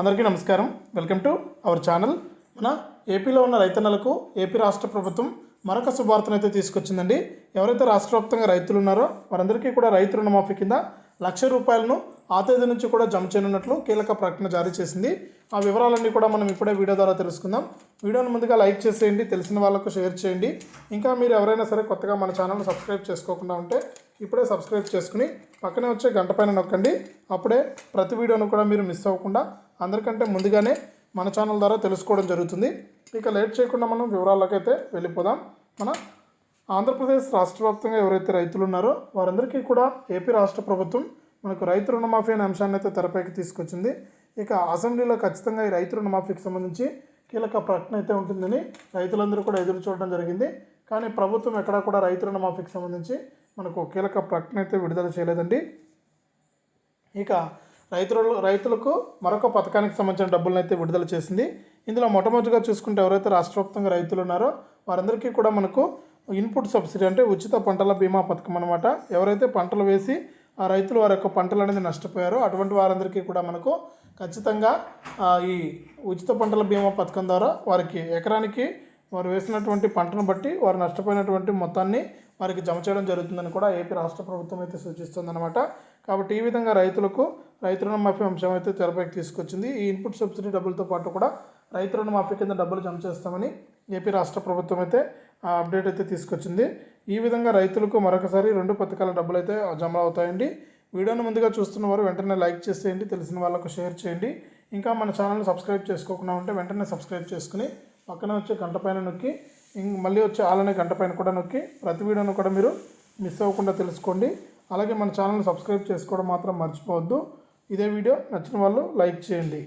అందరికీ నమస్కారం. Welcome to our channel. మన ఏపీలో ఉన్న రైతన్నలకు ఏపీ రాష్ట్ర ప్రభుత్వం మరొక శుభార్తను అయితే తీసుకొచ్చిందండి. ఎవరైతే రాష్ట్ర వ్యాప్తంగా రైతులు ఉన్నారో వారందరికీ కూడా రైతు రుణమాఫీ కింద లక్ష రూపాయలను ఆ తేదీ నుంచి కూడా జమ చేయనున్నట్లు కీలక ప్రకటన జారీ చేసింది. ఆ వివరాలన్నీ కూడా మనం ఇప్పుడే వీడియో ద్వారా తెలుసుకుందాం. వీడియోను ముందుగా లైక్ చేసేయండి తెలిసిన వాళ్ళకు షేర్ చేయండి. ఇంకా మీరు ఎవరైనా సరే కొత్తగా మన ఛానల్ను సబ్స్క్రైబ్ చేసుకోకుండా ఉంటే ఇప్పుడే సబ్స్క్రైబ్ చేసుకుని పక్కనే వచ్చే గంట పైన నొక్కండి. అప్పుడే ప్రతి వీడియోను కూడా మీరు మిస్ అవ్వకుండా అందరికంటే ముందుగానే మన ఛానల్ ద్వారా తెలుసుకోవడం జరుగుతుంది. ఇక లేట్ చేయకుండా మనం వివరాలకైతే వెళ్ళిపోదాం. మన ఆంధ్రప్రదేశ్ రాష్ట్ర వ్యాప్తంగా ఎవరైతే రైతులు ఉన్నారో వారందరికీ కూడా ఏపీ రాష్ట్ర ప్రభుత్వం మనకు రైతు రుణమాఫీ అనే అంశాన్ని అయితే తెరపైకి తీసుకొచ్చింది. ఇక అసెంబ్లీలో ఖచ్చితంగా ఈ రైతు రుణమాఫీకి సంబంధించి కీలక ప్రకటన అయితే ఉంటుందని రైతులందరూ కూడా ఎదురు చూడడం జరిగింది. కానీ ప్రభుత్వం ఎక్కడా కూడా రైతు రుణమాఫీకి సంబంధించి మనకు కీలక ప్రకటన అయితే విడుదల చేయలేదండి. ఇక రైతులు రైతులకు మరొక పథకానికి సంబంధించిన డబ్బులను అయితే విడుదల చేసింది. ఇందులో మొట్టమొదటిగా చూసుకుంటే ఎవరైతే రాష్ట్ర వ్యాప్తంగా రైతులు ఉన్నారో వారందరికీ కూడా మనకు ఇన్పుట్ సబ్సిడీ అంటే ఉచిత పంటల బీమా పథకం అనమాట ఎవరైతే పంటలు వేసి ఆ రైతులు వారి యొక్క పంటలు అనేది నష్టపోయారో అటువంటి వారందరికీ కూడా మనకు ఖచ్చితంగా ఈ ఉచిత పంటల బీమా పథకం ద్వారా వారికి ఎకరానికి వారు వేసినటువంటి పంటను బట్టి వారు నష్టపోయినటువంటి మొత్తాన్ని వారికి జమ చేయడం జరుగుతుందని కూడా ఏపీ రాష్ట్ర ప్రభుత్వం అయితే సూచిస్తుందన్నమాట. కాబట్టి ఈ విధంగా రైతులకు రైతు రుణమాఫీ అంశం అయితే తెరపైకి తీసుకొచ్చింది. ఈ ఇన్పుట్ సబ్సిడీ డబ్బులతో పాటు కూడా రైతు రుణమాఫీ కింద డబ్బులు జమ చేస్తామని ఏపీ రాష్ట్ర ప్రభుత్వం అయితే ఆ అప్డేట్ అయితే తీసుకొచ్చింది. ఈ విధంగా రైతులకు మరొకసారి రెండు పథకాల డబ్బులు అయితే జమ అవుతాయండి. వీడియోను ముందుగా చూస్తున్న వారు వెంటనే లైక్ చేసేయండి తెలిసిన వాళ్ళకు షేర్ చేయండి. ఇంకా మన ఛానల్ని సబ్స్క్రైబ్ చేసుకోకుండా ఉంటే వెంటనే సబ్స్క్రైబ్ చేసుకుని పక్కన వచ్చే గంట పైన నొక్కి మళ్ళీ వచ్చే ఆలనే గంట పైన కూడా నొక్కి ప్రతి వీడియోను కూడా మీరు మిస్ అవ్వకుండా తెలుసుకోండి. అలాగే మన ఛానల్ని సబ్స్క్రైబ్ చేసుకోవడం మాత్రం మర్చిపోవద్దు. ఇదే వీడియో నచ్చిన వాళ్ళు లైక్ చేయండి.